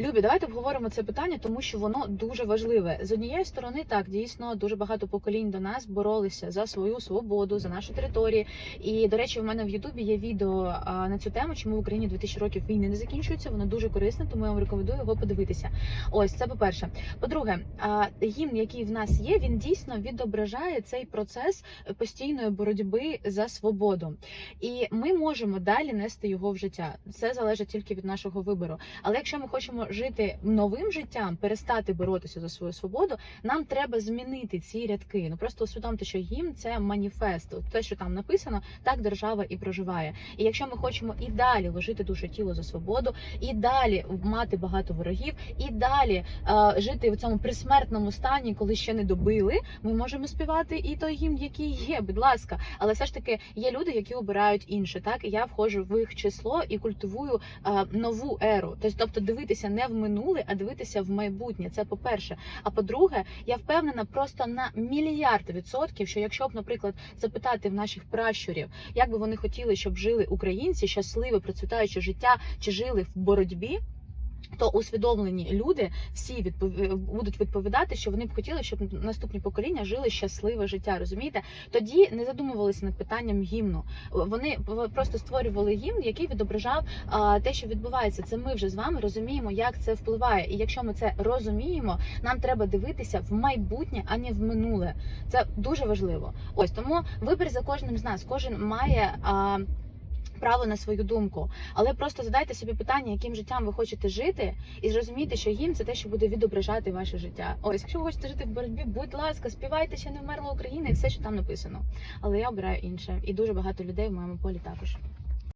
Любі, давайте обговоримо це питання, тому що воно дуже важливе. З однієї сторони, так дійсно дуже багато поколінь до нас боролися за свою свободу, за наші території. І до речі, в мене в Ютубі є відео на цю тему, чому в Україні 2000 років війни не закінчується. Воно дуже корисне, тому я вам рекомендую його подивитися. Ось це по-перше. По-друге, гімн, який в нас є, він дійсно відображає цей процес постійної боротьби за свободу. І ми можемо далі нести його в життя. Це залежить тільки від нашого вибору. Але якщо ми хочемо жити новим життям, перестати боротися за свою свободу, нам треба змінити ці рядки. Ну просто усвідомте, що гімн це маніфест. Те, що там написано, так держава і проживає. І якщо ми хочемо і далі ложити душу тіло за свободу, і далі мати багато ворогів, і далі е, жити в цьому присмертному стані, коли ще не добили, ми можемо співати і той гімн, який є, будь ласка. Але все ж таки є люди, які обирають інше. Так я входжу в їх число і культивую е, нову еру. Тобто, тобто дивитися не в минуле, а дивитися в майбутнє. Це по-перше. А по-друге, я впевнена просто на мільярд відсотків, що якщо б, наприклад, запитати в наших пращурів, як би вони хотіли, щоб жили українці щасливе, процвітаюче життя, чи жили в боротьбі. То усвідомлені люди всі відпов... будуть відповідати, що вони б хотіли, щоб наступні покоління жили щасливе життя. Розумієте? Тоді не задумувалися над питанням гімну. Вони просто створювали гімн, який відображав а, те, що відбувається. Це ми вже з вами розуміємо, як це впливає. І якщо ми це розуміємо, нам треба дивитися в майбутнє, а не в минуле. Це дуже важливо. Ось тому вибір за кожним з нас. Кожен має. А, Право на свою думку, але просто задайте собі питання, яким життям ви хочете жити, і зрозумійте, що їм це те, що буде відображати ваше життя. Ось, якщо ви хочете жити в боротьбі, будь ласка, співайте ще не вмерла Україна і все, що там написано. Але я обираю інше, і дуже багато людей в моєму полі також.